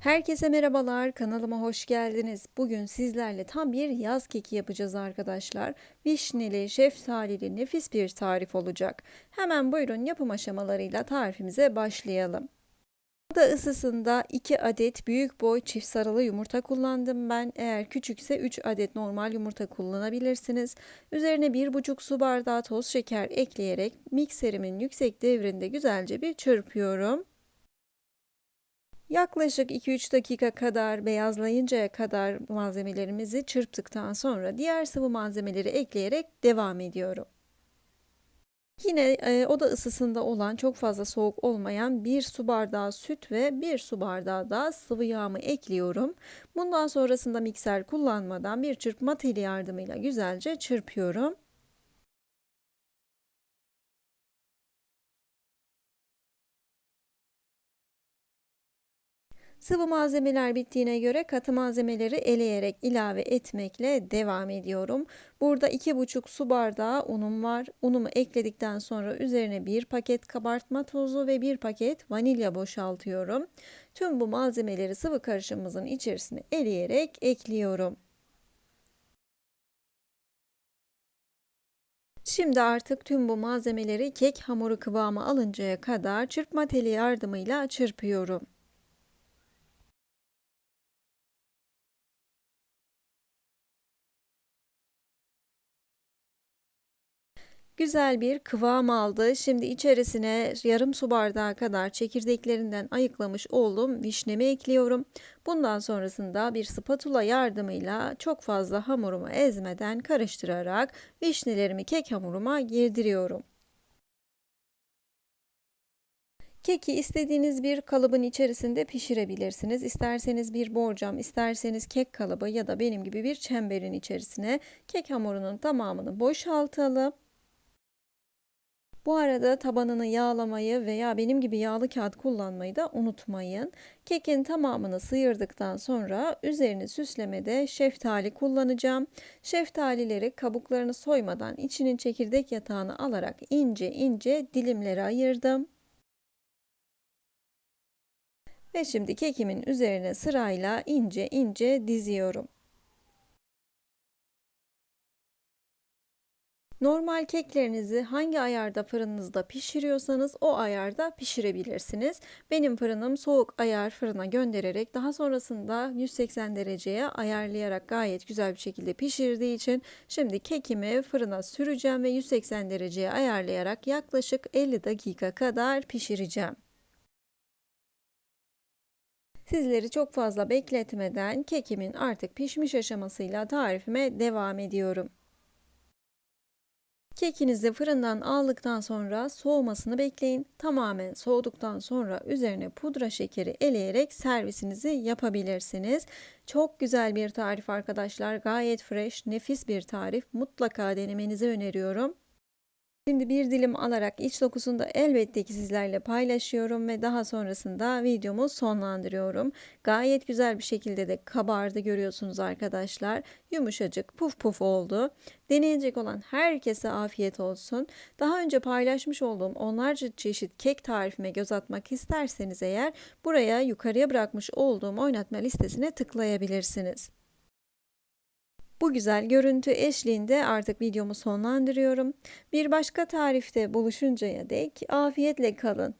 Herkese merhabalar, kanalıma hoş geldiniz. Bugün sizlerle tam bir yaz keki yapacağız arkadaşlar. Vişneli, şeftalili nefis bir tarif olacak. Hemen buyurun yapım aşamalarıyla tarifimize başlayalım. Oda ısısında 2 adet büyük boy çift sarılı yumurta kullandım ben. Eğer küçükse 3 adet normal yumurta kullanabilirsiniz. Üzerine 1,5 su bardağı toz şeker ekleyerek mikserimin yüksek devrinde güzelce bir çırpıyorum. Yaklaşık 2-3 dakika kadar beyazlayıncaya kadar malzemelerimizi çırptıktan sonra diğer sıvı malzemeleri ekleyerek devam ediyorum. Yine e, oda ısısında olan çok fazla soğuk olmayan 1 su bardağı süt ve 1 su bardağı da sıvı yağımı ekliyorum. Bundan sonrasında mikser kullanmadan bir çırpma teli yardımıyla güzelce çırpıyorum. Sıvı malzemeler bittiğine göre katı malzemeleri eleyerek ilave etmekle devam ediyorum. Burada 2,5 su bardağı unum var. Unumu ekledikten sonra üzerine bir paket kabartma tozu ve bir paket vanilya boşaltıyorum. Tüm bu malzemeleri sıvı karışımımızın içerisine eleyerek ekliyorum. Şimdi artık tüm bu malzemeleri kek hamuru kıvamı alıncaya kadar çırpma teli yardımıyla çırpıyorum. Güzel bir kıvam aldı. Şimdi içerisine yarım su bardağı kadar çekirdeklerinden ayıklamış olduğum vişnemi ekliyorum. Bundan sonrasında bir spatula yardımıyla çok fazla hamurumu ezmeden karıştırarak vişnelerimi kek hamuruma girdiriyorum. Keki istediğiniz bir kalıbın içerisinde pişirebilirsiniz. İsterseniz bir borcam, isterseniz kek kalıbı ya da benim gibi bir çemberin içerisine kek hamurunun tamamını boşaltalım. Bu arada tabanını yağlamayı veya benim gibi yağlı kağıt kullanmayı da unutmayın. Kekin tamamını sıyırdıktan sonra üzerini süslemede şeftali kullanacağım. Şeftalileri kabuklarını soymadan içinin çekirdek yatağını alarak ince ince dilimlere ayırdım. Ve şimdi kekimin üzerine sırayla ince ince diziyorum. Normal keklerinizi hangi ayarda fırınınızda pişiriyorsanız o ayarda pişirebilirsiniz. Benim fırınım soğuk ayar fırına göndererek daha sonrasında 180 dereceye ayarlayarak gayet güzel bir şekilde pişirdiği için şimdi kekimi fırına süreceğim ve 180 dereceye ayarlayarak yaklaşık 50 dakika kadar pişireceğim. Sizleri çok fazla bekletmeden kekimin artık pişmiş aşamasıyla tarifime devam ediyorum. Kekinizi fırından aldıktan sonra soğumasını bekleyin. Tamamen soğuduktan sonra üzerine pudra şekeri eleyerek servisinizi yapabilirsiniz. Çok güzel bir tarif arkadaşlar. Gayet fresh, nefis bir tarif. Mutlaka denemenizi öneriyorum. Şimdi bir dilim alarak iç dokusunu da elbette ki sizlerle paylaşıyorum ve daha sonrasında videomu sonlandırıyorum. Gayet güzel bir şekilde de kabardı görüyorsunuz arkadaşlar. Yumuşacık puf puf oldu. Deneyecek olan herkese afiyet olsun. Daha önce paylaşmış olduğum onlarca çeşit kek tarifime göz atmak isterseniz eğer buraya yukarıya bırakmış olduğum oynatma listesine tıklayabilirsiniz. Bu güzel görüntü eşliğinde artık videomu sonlandırıyorum. Bir başka tarifte buluşuncaya dek afiyetle kalın.